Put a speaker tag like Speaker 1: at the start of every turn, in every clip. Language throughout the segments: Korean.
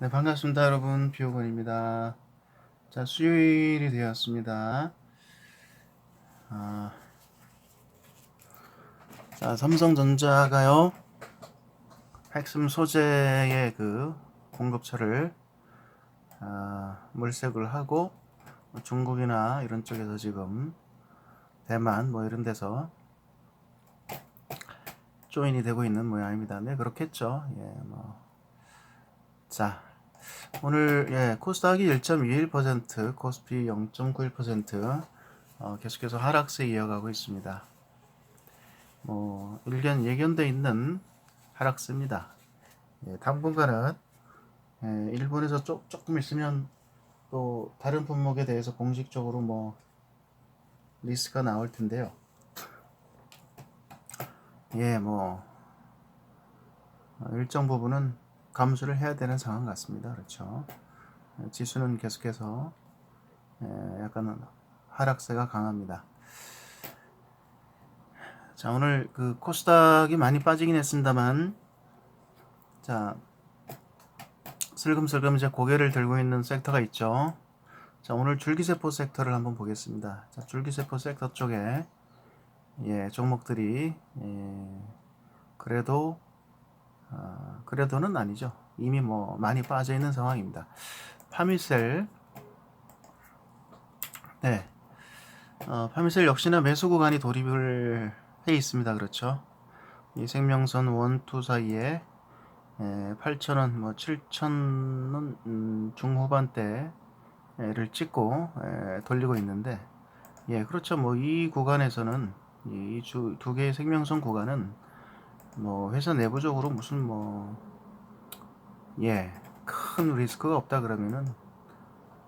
Speaker 1: 네, 반갑습니다, 여러분. 비오건입니다. 자, 수요일이 되었습니다. 아, 자, 삼성전자가요, 핵심 소재의 그 공급처를 아, 물색을 하고 중국이나 이런 쪽에서 지금 대만 뭐 이런 데서 조인이 되고 있는 모양입니다. 네, 그렇겠죠. 예, 뭐. 자, 오늘 예, 코스닥이 1.21%, 코스피 0.91% 어, 계속해서 하락세 이어가고 있습니다. 뭐 일견 예견돼 있는 하락세입니다. 예, 당분간은 예, 일본에서 조, 조금 있으면 또 다른 품목에 대해서 공식적으로 뭐 리스크가 나올 텐데요. 예, 뭐 어, 일정 부분은 감수를 해야 되는 상황 같습니다. 그렇죠. 예, 지수는 계속해서 예, 약간 하락세가 강합니다. 자, 오늘 그 코스닥이 많이 빠지긴 했습니다만, 자, 슬금슬금 이제 고개를 들고 있는 섹터가 있죠. 자, 오늘 줄기세포 섹터를 한번 보겠습니다. 자, 줄기세포 섹터 쪽에, 예, 종목들이, 예, 그래도, 어, 그래도는 아니죠. 이미 뭐 많이 빠져 있는 상황입니다. 파미셀, 네. 어, 파미셀 역시나 매수 구간이 돌입을 해 있습니다. 그렇죠. 이 생명선 원투 사이에 8,000원, 뭐 7,000원 음, 중후반대를 찍고 에, 돌리고 있는데, 예, 그렇죠. 뭐 이 구간에서는 이 두 개의 생명선 구간은 뭐 회사 내부적으로 무슨 뭐 예, 큰 리스크가 없다 그러면은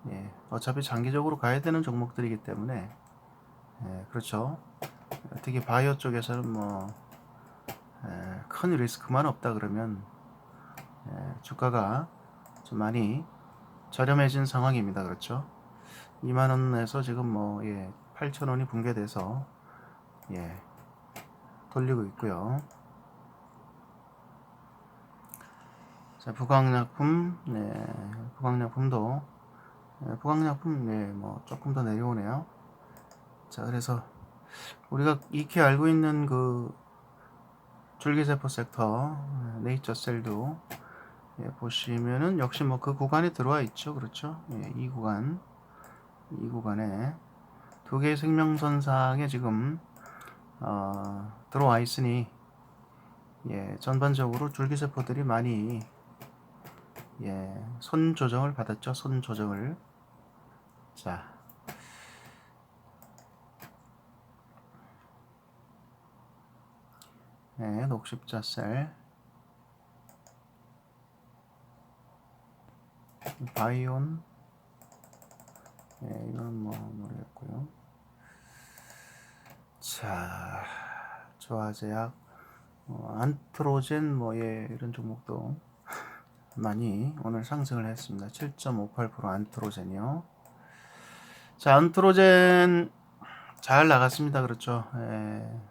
Speaker 1: 예, 어차피 장기적으로 가야 되는 종목들이기 때문에 예, 그렇죠. 특히 바이오 쪽에서는 뭐 큰 리스크만 없다 그러면 예, 주가가 좀 많이 저렴해진 상황입니다. 그렇죠? 2만 원에서 지금 뭐 예, 8천 원이 붕괴돼서 예, 돌리고 있고요. 자, 부광약품, 네, 부광약품도 네, 부광약품, 네, 뭐 조금 더 내려오네요. 자, 그래서 우리가 익히 알고 있는 그 줄기세포 섹터, 네이처 셀도 예, 보시면은 역시 뭐 그 구간에 들어와 있죠, 그렇죠? 예, 이 구간, 이 구간에 두 개의 생명선상에 지금 어, 들어와 있으니 예, 전반적으로 줄기세포들이 많이 예, 손 조정을 받았죠. 손 조정을. 자. 네, 녹십자셀. 바이온. 네, 이건 뭐 모르겠고요. 자, 조화제약, 어, 안트로젠 뭐 예, 이런 종목도 많이 오늘 상승을 했습니다. 7.58% 안트로젠이요. 자, 안트로젠 잘 나갔습니다. 그렇죠. 예.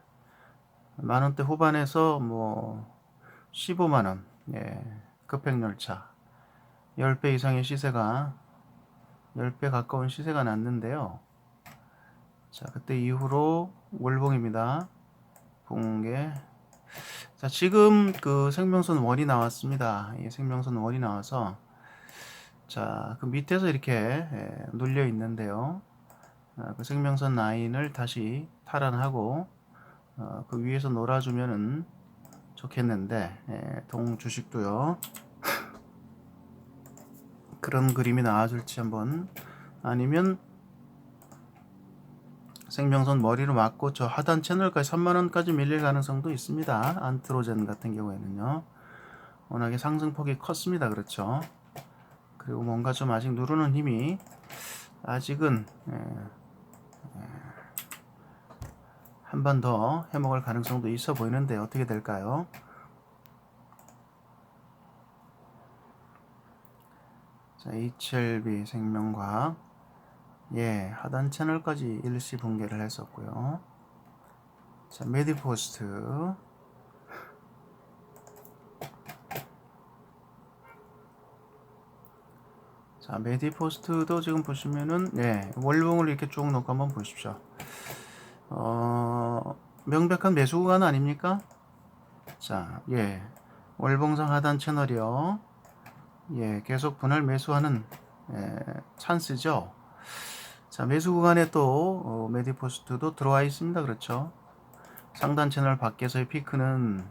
Speaker 1: 만 원대 후반에서 뭐 15만 원. 예. 급행 열차. 10배 이상의 시세가 10배 가까운 시세가 났는데요. 자, 그때 이후로 월봉입니다. 붕괴 자, 지금 그 생명선 원이 나왔습니다. 이 생명선 원이 나와서 자, 그 밑에서 이렇게 예, 눌려 있는데요. 아, 그 생명선 라인을 다시 탈환하고 어, 그 위에서 놀아주면은 좋겠는데 예, 동 주식도요. 그런 그림이 나와줄지 한번 아니면 생명선 머리로 맞고 저 하단 채널까지 3만원까지 밀릴 가능성도 있습니다. 안트로젠 같은 경우에는요. 워낙에 상승폭이 컸습니다. 그렇죠. 그리고 뭔가 좀 아직 누르는 힘이 아직은 예, 예, 한번 더 해먹을 가능성도 있어 보이는데 어떻게 될까요? 자, HLB 생명과학 예, 하단 채널까지 일시 붕괴를 했었고요. 자, 메디 포스트. 자, 메디 포스트도 지금 보시면은 예, 월봉을 이렇게 쭉 놓고 한번 보십시오. 어, 명백한 매수 구간 아닙니까? 자, 예. 월봉상 하단 채널이요. 예, 계속 분할 매수하는 예, 찬스죠. 자, 매수 구간에 또 어, 메디포스트도 들어와 있습니다. 그렇죠? 상단 채널 밖에서의 피크는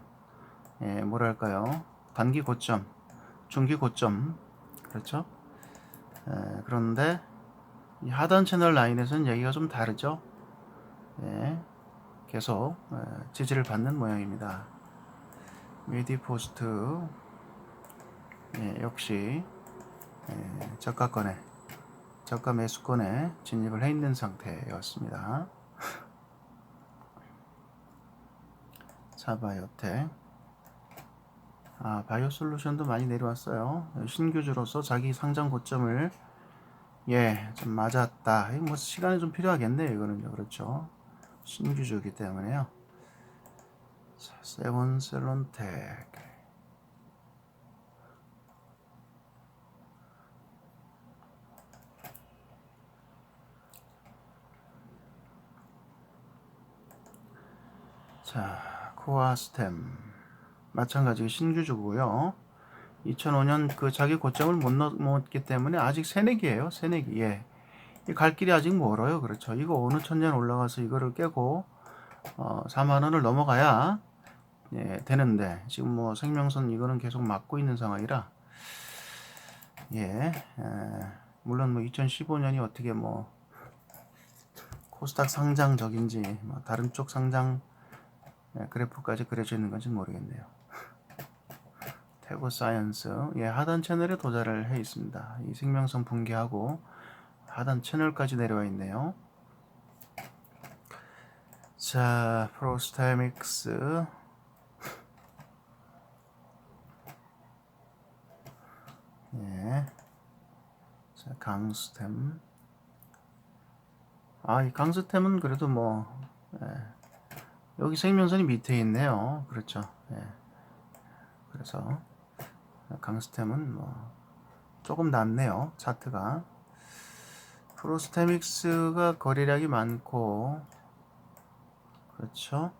Speaker 1: 예, 뭐랄까요? 단기 고점, 중기 고점, 그렇죠? 예, 그런데 이 하단 채널 라인에서는 얘기가 좀 다르죠. 예, 계속 예, 지지를 받는 모양입니다. 미디 포스트 예, 역시 예, 저가권에 저가 매수권에 진입을 해 있는 상태였습니다. 자바이오텍 아 바이오 솔루션도 많이 내려왔어요. 신규주로서 자기 상장 고점을 예 좀 맞았다. 뭐 시간이 좀 필요하겠네요. 이거는요 그렇죠. 신규주기 때문에요. 자, 세븐 셀론텍 자, 코아 스템 마찬가지 신규주고요. 2005년 그 자기 고점을 못 넘었기 때문에 아직 새내기예요. 새내기. 예. 이갈 길이 아직 멀어요. 그렇죠. 이거 어느 천년 올라가서 이거를 깨고 어, 4만 원을 넘어가야 예, 되는데 지금 뭐 생명선 이거는 계속 막고 있는 상황이라 예, 에, 물론 뭐 2015년이 어떻게 뭐 코스닥 상장적인지 뭐 다른 쪽 상장 예, 그래프까지 그려져 있는 건지 모르겠네요. 태고 사이언스 예, 하단 채널에 도달을 해 있습니다. 이 생명선 붕괴하고 하단 채널까지 내려와 있네요. 자, 프로스타믹스 예. 자, 강스템 아, 이 강스템은 그래도 뭐 예. 여기 생명선이 밑에 있네요. 그렇죠. 예. 그래서 강스템은 뭐 조금 낫네요. 차트가 프로스테믹스가 거래량이 많고 그렇죠.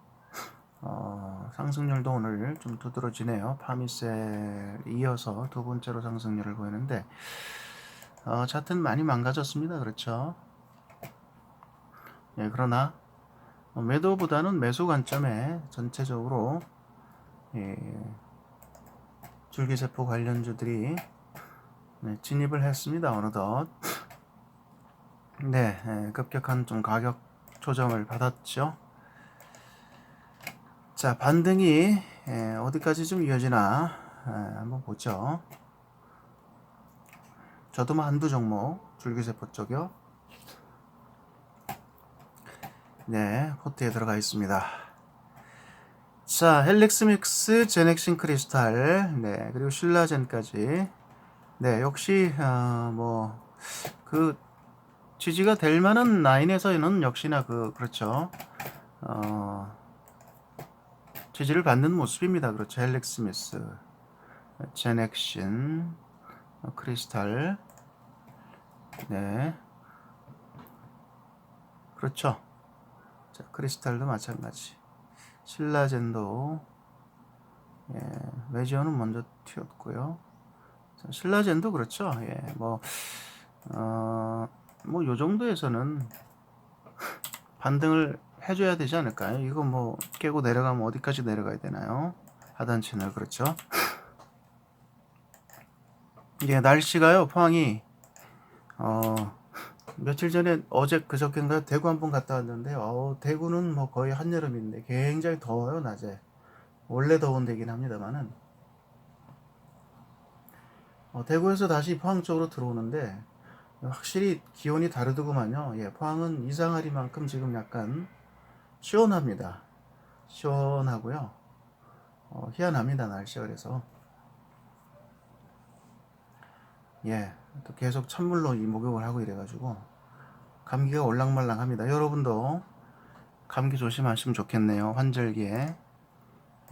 Speaker 1: 어, 상승률도 오늘 좀 두드러지네요. 파미셀 이어서 두 번째로 상승률을 보이는데 어, 차트는 많이 망가졌습니다. 그렇죠. 예, 그러나 어, 매도보다는 매수 관점에 전체적으로 예, 줄기세포 관련주들이 네, 진입을 했습니다. 어느덧 네, 예, 급격한 좀 가격 조정을 받았죠. 자, 반등이 예, 어디까지 좀 이어지나 예, 한번 보죠. 저도 뭐 한두 종목 줄기세포 쪽이요. 네, 포트에 들어가 있습니다. 자, 헬릭스믹스, 제넥신 크리스탈, 네, 그리고 신라젠까지. 네, 역시 어, 뭐 그 지지가 될 만한 라인에서는 역시나 그 그렇죠. 어, 지지를 받는 모습입니다. 그렇죠. 헬릭스미스, 제넥신, 어, 크리스탈, 네, 그렇죠. 자, 크리스탈도 마찬가지. 신라젠도 예, 외지어는 먼저 튀었고요. 자, 신라젠도 그렇죠. 예, 뭐 어, 뭐 요 정도에서는 반등을 해줘야 되지 않을까요? 이거 뭐 깨고 내려가면 어디까지 내려가야 되나요? 하단 채널 그렇죠? 예, 날씨가요 포항이 어 며칠 전에 어제 그저께인가 대구 한번 갔다 왔는데 어, 대구는 뭐 거의 한여름인데 굉장히 더워요 낮에. 원래 더운 데긴 합니다만은. 어, 대구에서 다시 포항 쪽으로 들어오는데 확실히 기온이 다르더구만요. 예, 포항은 이상하리만큼 지금 약간 시원합니다. 시원하고요. 어, 희한합니다 날씨가 그래서. 예, 또 계속 찬물로 이 목욕을 하고 이래가지고 감기가 올랑말랑합니다. 여러분도 감기 조심하시면 좋겠네요. 환절기에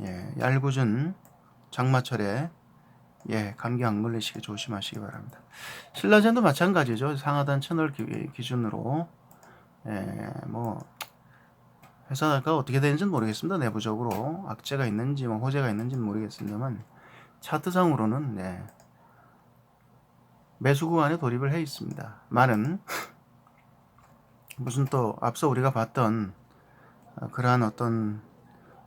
Speaker 1: 예, 얄궂은 장마철에 예, 감기 안 걸리시게 조심하시기 바랍니다. 신라젠도 마찬가지죠. 상하단 채널 기, 기준으로 예, 뭐 회사가 어떻게 되는지는 모르겠습니다. 내부적으로 악재가 있는지 뭐 호재가 있는지는 모르겠습니다만 차트상으로는 네, 매수 구간에 돌입을 해 있습니다. 많은 무슨 또 앞서 우리가 봤던 어, 그러한 어떤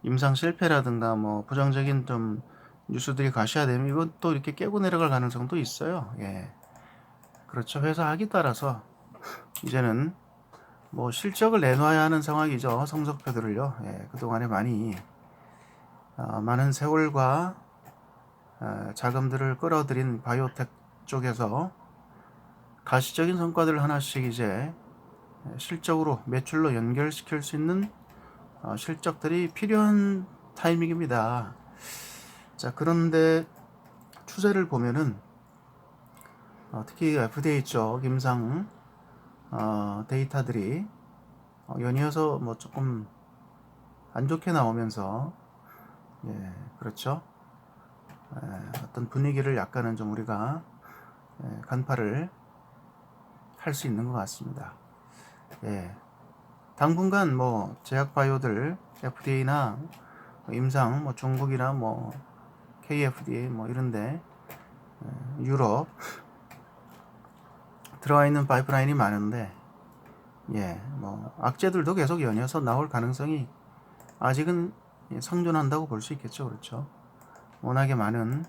Speaker 1: 임상 실패라든가 뭐 부정적인 좀 뉴스들이 가셔야되면 이건 또 이렇게 깨고 내려갈 가능성도 있어요. 예. 그렇죠. 회사 하기 따라서 이제는 뭐 실적을 내놔야 하는 상황이죠. 성적표들을요. 예. 그동안에 많이 어, 많은 세월과 어, 자금들을 끌어들인 바이오텍 쪽에서 가시적인 성과들을 하나씩 이제 실적으로 매출로 연결시킬 수 있는 어, 실적들이 필요한 타이밍입니다. 자, 그런데 추세를 보면은 어, 특히 FDA 쪽 임상 어, 데이터들이 어, 연이어서 뭐 조금 안 좋게 나오면서 예, 그렇죠. 에, 어떤 분위기를 약간은 좀 우리가 예, 간파를 할 수 있는 것 같습니다. 예. 당분간 뭐 제약 바이오들 FDA나 임상 뭐 중국이나 뭐 KFDA 뭐 이런데 예, 유럽 들어와 있는 파이프라인이 많은데 예, 뭐 악재들도 계속 연이어서 나올 가능성이 아직은 상존한다고 볼 수 있겠죠, 그렇죠? 워낙에 많은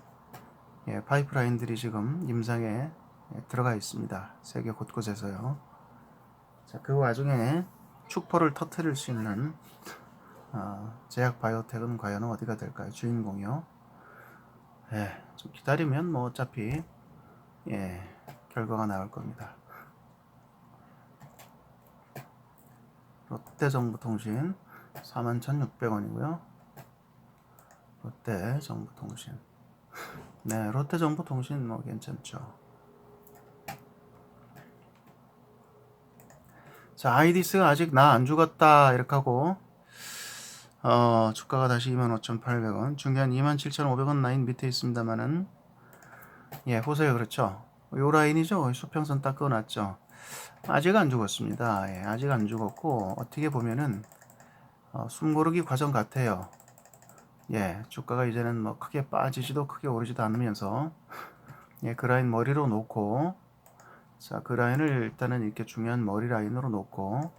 Speaker 1: 예, 파이프라인들이 지금 임상에 예, 들어가 있습니다. 세계 곳곳에서요. 자, 그 와중에 축포를 터트릴 수 있는 어, 제약 바이오텍은 과연 어디가 될까요? 주인공이요. 예, 좀 기다리면 뭐 어차피 예, 결과가 나올 겁니다. 롯데정보통신 41,600원이고요. 롯데정보통신 네, 롯데정보통신 뭐 괜찮죠. 자, 아이디스가 아직 나 안 죽었다 이렇게 하고 어, 주가가 다시 25,800원, 중간 27,500원 라인 밑에 있습니다만은 예, 보세요. 그렇죠. 요 라인이죠. 수평선 딱 그어놨죠. 아직 안 죽었습니다. 예, 아직 안 죽었고 어떻게 보면은 어, 숨고르기 과정 같아요. 예, 주가가 이제는 뭐 크게 빠지지도 크게 오르지도 않으면서 예, 그 라인 머리로 놓고 자, 그 라인을 일단은 이렇게 중요한 머리 라인으로 놓고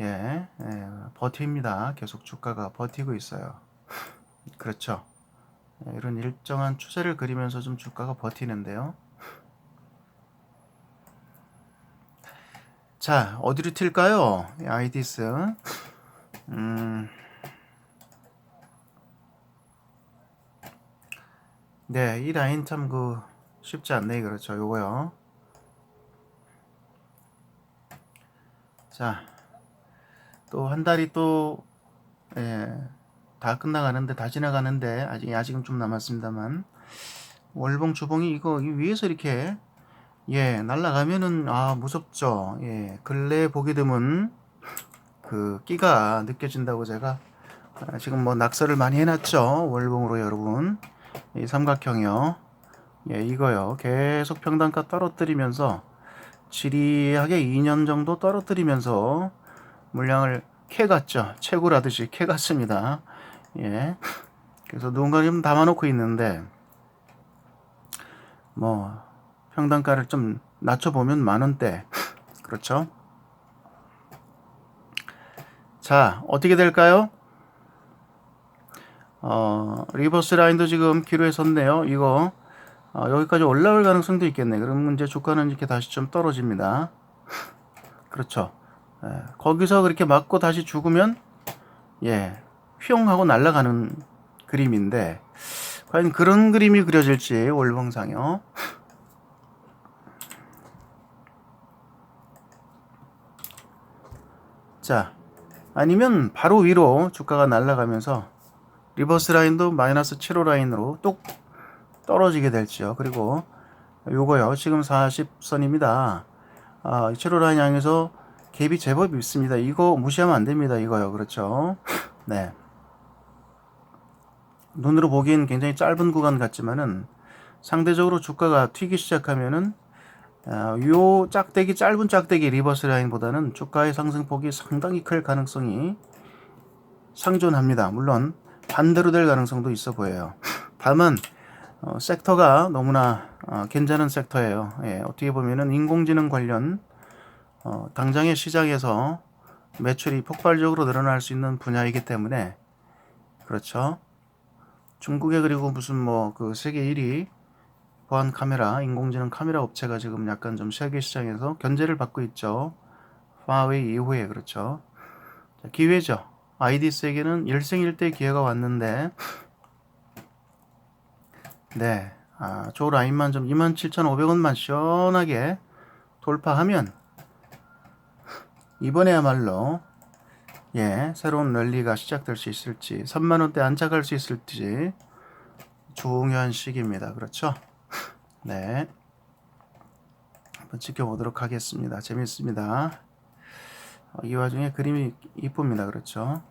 Speaker 1: 예, 예 버팁니다. 계속 주가가 버티고 있어요. 그렇죠. 예, 이런 일정한 추세를 그리면서 좀 주가가 버티는데요. 자, 어디로 튈까요? 아이디스. 음. 네, 이 라인 참 그 쉽지 않네 그렇죠. 요거요. 자, 또 한 달이 또 예, 다 끝나가는데 다 지나가는데 아직 아직은 좀 남았습니다만 월봉 주봉이 이거 위에서 이렇게 예 날라가면은 아 무섭죠. 예 근래 보기 드문 그 끼가 느껴진다고 제가 아, 지금 뭐 낙서를 많이 해놨죠. 월봉으로 여러분. 이 삼각형이요. 예, 이거요. 계속 평단가 떨어뜨리면서 지리하게 2년 정도 떨어뜨리면서 물량을 캐갔죠. 채굴하듯이 캐갔습니다. 예. 그래서 누군가 좀 담아놓고 있는데, 뭐, 평단가를 좀 낮춰보면 만원대. 그렇죠? 자, 어떻게 될까요? 어, 리버스 라인도 지금 기로에 섰네요. 이거 어, 여기까지 올라올 가능성도 있겠네. 그러면 이제 주가는 이렇게 다시 좀 떨어집니다. 그렇죠. 예, 거기서 그렇게 맞고 다시 죽으면 예, 휘용 하고 날아가는 그림인데 과연 그런 그림이 그려질지 월봉상요. 자, 아니면 바로 위로 주가가 날아가면서 리버스 라인도 마이너스 7호 라인으로 뚝 떨어지게 될지요. 그리고 요거요. 지금 40선입니다. 아, 7호 라인 향해서 갭이 제법 있습니다. 이거 무시하면 안 됩니다. 이거요. 그렇죠. 네. 눈으로 보기엔 굉장히 짧은 구간 같지만은 상대적으로 주가가 튀기 시작하면은 어, 요 짝대기 짧은 짝대기 리버스 라인보다는 주가의 상승폭이 상당히 클 가능성이 상존합니다. 물론 반대로 될 가능성도 있어 보여요. 다만 어, 섹터가 너무나 어, 괜찮은 섹터예요. 예, 어떻게 보면은 인공지능 관련 어, 당장의 시장에서 매출이 폭발적으로 늘어날 수 있는 분야이기 때문에 그렇죠. 중국에 그리고 무슨 뭐 그 세계 1위 보안 카메라 인공지능 카메라 업체가 지금 약간 좀 세계 시장에서 견제를 받고 있죠. 화웨이 이후에 그렇죠. 자, 기회죠. 아이디스에게는 일생일대 기회가 왔는데 네. 아, 저 라인만 좀 27,500원만 시원하게 돌파하면 이번에야말로 예, 새로운 랠리가 시작될 수 있을지 3만 원대 안착할 수 있을지 중요한 시기입니다. 그렇죠? 네. 한번 지켜보도록 하겠습니다. 재밌습니다. 어, 이 와중에 그림이 이쁩니다. 그렇죠?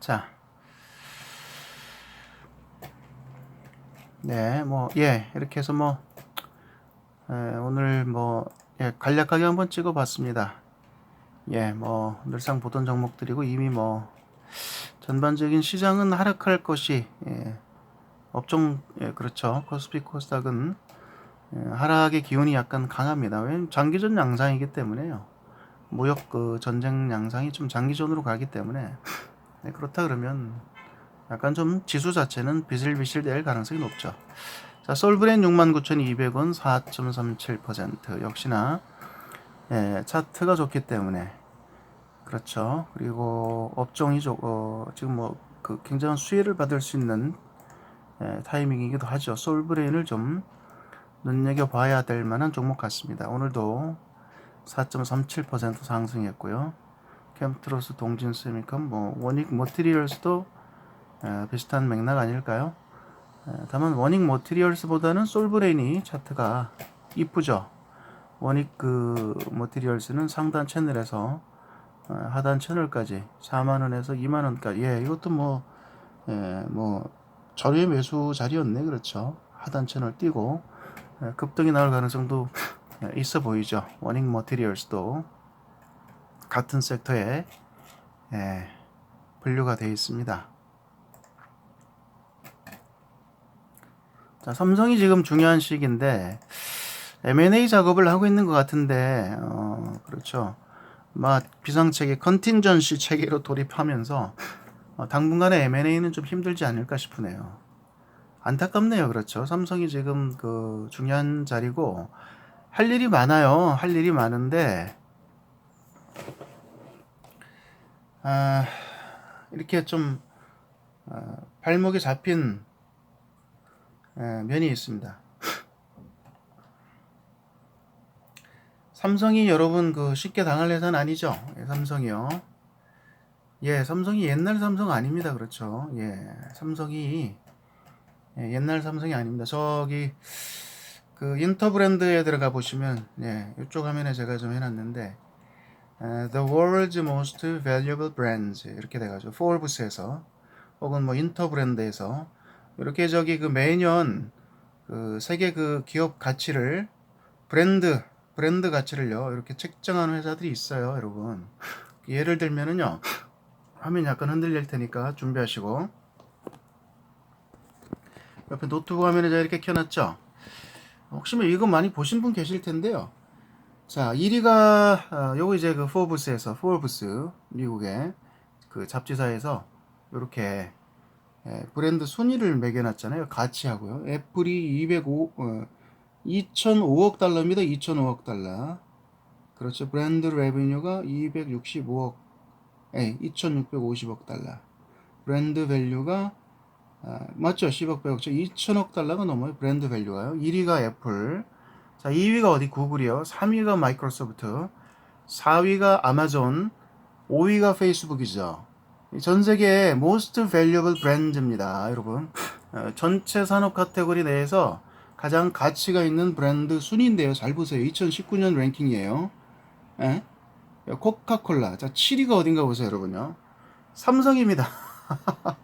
Speaker 1: 자. 네, 뭐, 예, 이렇게 해서 뭐, 에, 오늘 뭐, 예, 간략하게 한번 찍어 봤습니다. 예, 뭐, 늘상 보던 종목들이고, 이미 뭐, 전반적인 시장은 하락할 것이, 예, 업종, 예, 그렇죠. 코스피 코스닥은 예, 하락의 기운이 약간 강합니다. 왜냐면 장기전 양상이기 때문에요. 무역 그 전쟁 양상이 좀 장기전으로 가기 때문에 네, 그렇다 그러면 약간 좀 지수 자체는 비실비실 될 가능성이 높죠. 자, 솔브렌 69,200원 4.37% 역시나 예, 차트가 좋기 때문에 그렇죠. 그리고 업종이 조, 어, 지금 뭐 그 굉장한 수혜를 받을 수 있는 예, 타이밍이기도 하죠. 솔브레인을 좀 눈여겨 봐야 될 만한 종목 같습니다. 오늘도 4.37% 상승했고요. 캠트로스 동진 세미컴 뭐 원익 머티리얼스도 에, 비슷한 맥락 아닐까요? 에, 다만 원익 머티리얼스보다는 솔브레인이 차트가 이쁘죠. 원익 그 머티리얼스는 상단 채널에서 어, 하단 채널까지 4만 원에서 2만 원까지 예 이것도 뭐 예, 뭐 저렴 매수 자리였네 그렇죠. 하단 채널 뛰고 예, 급등이 나올 가능성도 예, 있어 보이죠. 원익 머티리얼스도 같은 섹터에 예, 분류가 되어 있습니다. 자, 삼성이 지금 중요한 시기인데 M&A 작업을 하고 있는 것 같은데 어, 그렇죠. 막 비상체계 컨틴전시 체계로 돌입하면서 어, 당분간에 M&A는 좀 힘들지 않을까 싶으네요. 안타깝네요. 그렇죠. 삼성이 지금 그 중요한 자리고 할 일이 많아요. 할 일이 많은데 아, 이렇게 좀 어, 발목에 잡힌 에, 면이 있습니다. 삼성이 여러분 그 쉽게 당할 회사는 아니죠. 예, 삼성이요. 예, 삼성이 옛날 삼성 아닙니다. 그렇죠. 예, 삼성이 예, 옛날 삼성이 아닙니다. 저기 그 인터 브랜드에 들어가 보시면 예, 이쪽 화면에 제가 좀 해놨는데 에, The World's Most Valuable Brands 이렇게 돼가지고 포브스에서 혹은 뭐 인터 브랜드에서 이렇게 저기 그 매년 그 세계 그 기업 가치를 브랜드 브랜드 가치를요 이렇게 책정하는 회사들이 있어요 여러분 예를 들면은요 화면 약간 흔들릴 테니까 준비하시고 옆에 노트북 화면에 제가 이렇게 켜놨죠 혹시 뭐 이거 많이 보신 분 계실 텐데요 자 1위가 어, 요거 이제 그 포브스에서 포브스 미국의 그 잡지사에서 이렇게 예, 브랜드 순위를 매겨놨잖아요. 가치하고요. 애플이 205, 어, 2,005억 달러입니다. 2,005억 달러. 그렇죠. 브랜드 레비뉴가 265억, 예, 2,650억 달러. 브랜드 밸류가 아, 맞죠? 10억, 100억, 2천억 달러가 넘어요. 브랜드 밸류가요. 1위가 애플. 자, 2위가 어디? 구글이요. 3위가 마이크로소프트. 4위가 아마존. 5위가 페이스북이죠. 전 세계 most valuable brand입니다, 여러분. 어, 전체 산업 카테고리 내에서 가장 가치가 있는 브랜드 순위인데요. 잘 보세요. 2019년 랭킹이에요. 예? 코카콜라. 자, 7위가 어딘가 보세요, 여러분요. 삼성입니다.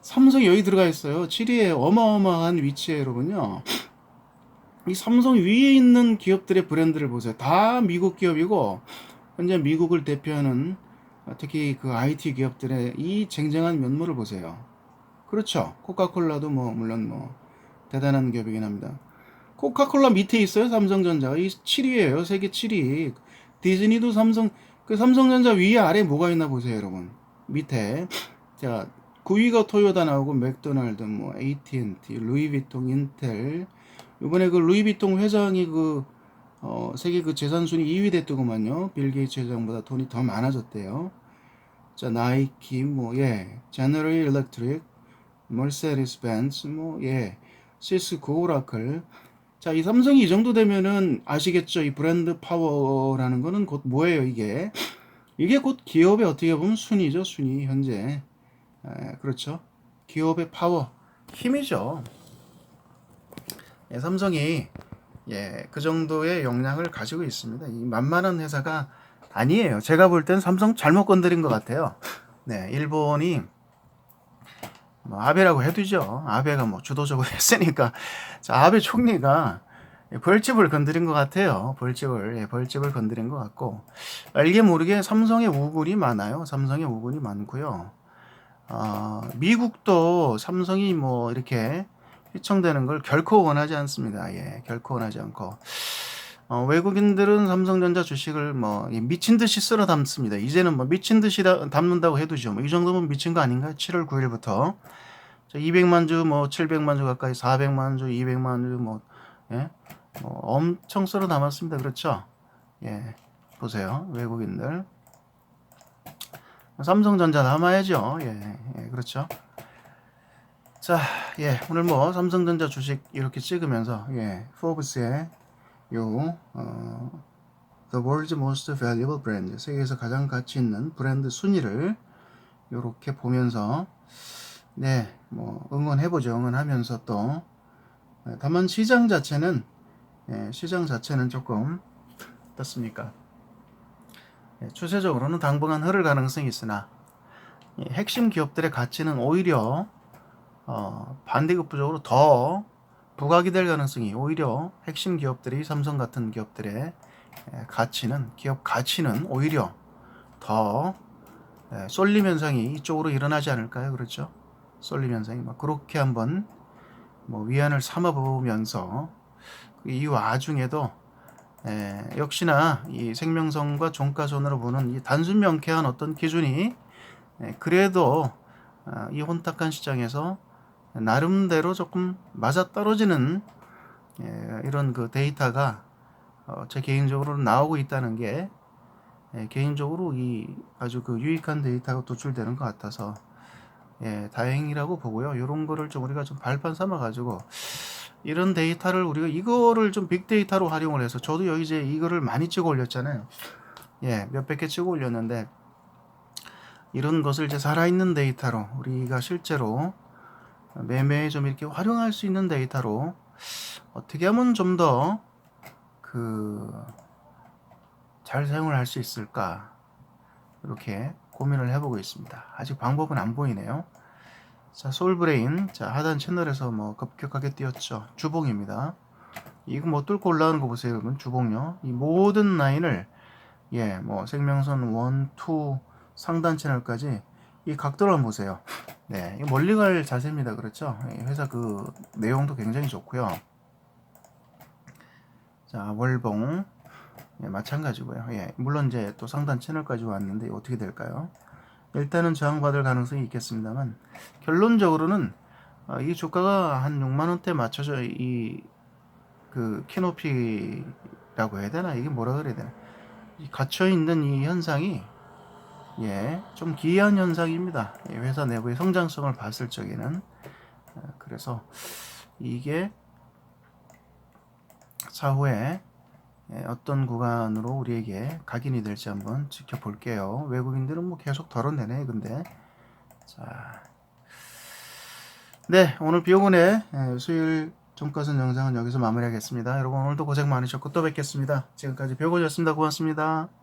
Speaker 1: 삼성이 여기 들어가 있어요. 7위에 어마어마한 위치에 여러분요. 이 삼성 위에 있는 기업들의 브랜드를 보세요. 다 미국 기업이고 현재 미국을 대표하는 특히 그 IT 기업들의 이 쟁쟁한 면모를 보세요. 그렇죠. 코카콜라도 뭐 물론 뭐 대단한 기업이긴 합니다. 코카콜라 밑에 있어요. 삼성전자가 이 7위예요. 세계 7위. 디즈니도 삼성 그 삼성전자 위에 아래 뭐가 있나 보세요, 여러분. 밑에 자 9위가 토요다 나오고 맥도날드, 뭐 AT&T, 루이비통, 인텔. 이번에 그 루이비통 회장이 그 어, 세계 그 재산 순위 2위 됐더구만요. 빌 게이츠 회장보다 돈이 더 많아졌대요. 자 나이키, 뭐 예, 제너럴 일렉트릭, 멀세리스 벤츠, 뭐 예, 시스코, 오라클. 자, 이 삼성이 이 정도 되면은 아시겠죠? 이 브랜드 파워라는 거는 곧 뭐예요, 이게? 이게 곧 기업의 어떻게 보면 순위죠, 순위, 현재. 에, 그렇죠. 기업의 파워, 힘이죠. 예, 삼성이 예, 그 정도의 역량을 가지고 있습니다. 이 만만한 회사가 아니에요. 제가 볼 땐 삼성 잘못 건드린 것 같아요. 네, 일본이 뭐 아베라고 해두죠. 아베가 뭐 주도적으로 했으니까 자 아베 총리가 벌집을 건드린 것 같아요. 벌집을 예, 벌집을 건드린 것 같고 알게 모르게 삼성의 우군이 많아요. 삼성의 우군이 많고요. 어, 미국도 삼성이 뭐 이렇게 휘청되는 걸 결코 원하지 않습니다. 예, 결코 원하지 않고 어, 외국인들은 삼성전자 주식을 뭐 미친 듯이 쓸어 담습니다. 이제는 뭐 미친 듯이 담는다고 해두죠. 뭐 이 정도면 미친 거 아닌가요? 7월 9일부터 200만 주, 뭐 700만 주 가까이, 400만 주, 200만 주, 뭐, 예, 뭐 엄청 쓸어 담았습니다. 그렇죠? 예, 보세요, 외국인들. 삼성전자 담아야죠. 예, 예, 그렇죠. 자, 예, 오늘 뭐 삼성전자 주식 이렇게 찍으면서 예, 포브스의 요 어, The World's Most Valuable Brand 세계에서 가장 가치 있는 브랜드 순위를 이렇게 보면서 네, 뭐 응원해 보죠. 응원하면서 또 네, 다만 시장 자체는 예, 시장 자체는 조금 어떻습니까? 예, 추세적으로는 당분간 흐를 가능성이 있으나 예, 핵심 기업들의 가치는 오히려 어, 반대급부적으로 더 부각이 될 가능성이 오히려 핵심 기업들이 삼성 같은 기업들의 가치는 기업 가치는 오히려 더 쏠림 현상이 이쪽으로 일어나지 않을까요? 그렇죠? 쏠림 현상이 막 그렇게 한번 뭐 위안을 삼아 보면서 이 와중에도 에, 역시나 이 생명성과 종가선으로 보는 이 단순 명쾌한 어떤 기준이 에, 그래도 어, 이 혼탁한 시장에서 나름대로 조금 맞아떨어지는 예, 이런 그 데이터가 어, 제 개인적으로 나오고 있다는 게 예, 개인적으로 이 아주 그 유익한 데이터가 도출되는 것 같아서 예, 다행이라고 보고요. 이런 거를 좀 우리가 좀 발판 삼아 가지고 이런 데이터를 우리가 이거를 좀 빅데이터로 활용을 해서 저도 여기 이제 이거를 많이 찍어 올렸잖아요. 예, 몇백 개 찍어 올렸는데 이런 것을 이제 살아있는 데이터로 우리가 실제로 매매에 좀 이렇게 활용할 수 있는 데이터로 어떻게 하면 좀 더 그 잘 사용을 할 수 있을까 이렇게 고민을 해보고 있습니다. 아직 방법은 안 보이네요. 자, 솔브레인. 자, 하단 채널에서 뭐 급격하게 뛰었죠. 주봉입니다. 이거 뭐 뚫고 올라가는 거 보세요, 여러분. 주봉요. 이 모든 라인을 예, 뭐 생명선 1, 2 상단 채널까지 이 각도를 한번 보세요. 네, 멀리 갈 자세입니다. 그렇죠? 회사 그 내용도 굉장히 좋고요. 자, 월봉. 예, 마찬가지고요. 예, 물론 이제 또 상단 채널까지 왔는데 어떻게 될까요? 일단은 저항받을 가능성이 있겠습니다만 결론적으로는 어, 이 주가가 한 6만 원대 맞춰져 이 그 키높이라고 해야 되나 이게 뭐라 그래야 되나 갇혀 있는 이 현상이 예, 좀 기이한 현상입니다. 예, 회사 내부의 성장성을 봤을 적에는 어, 그래서 이게 차후에 예, 어떤 구간으로 우리에게 각인이 될지 한번 지켜볼게요. 외국인들은 뭐 계속 덜어내네, 근데. 자. 네, 오늘 비오곤의 예, 수요일 돈가스 영상은 여기서 마무리하겠습니다. 여러분 오늘도 고생 많으셨고 또 뵙겠습니다. 지금까지 벽오셨습니다. 고맙습니다.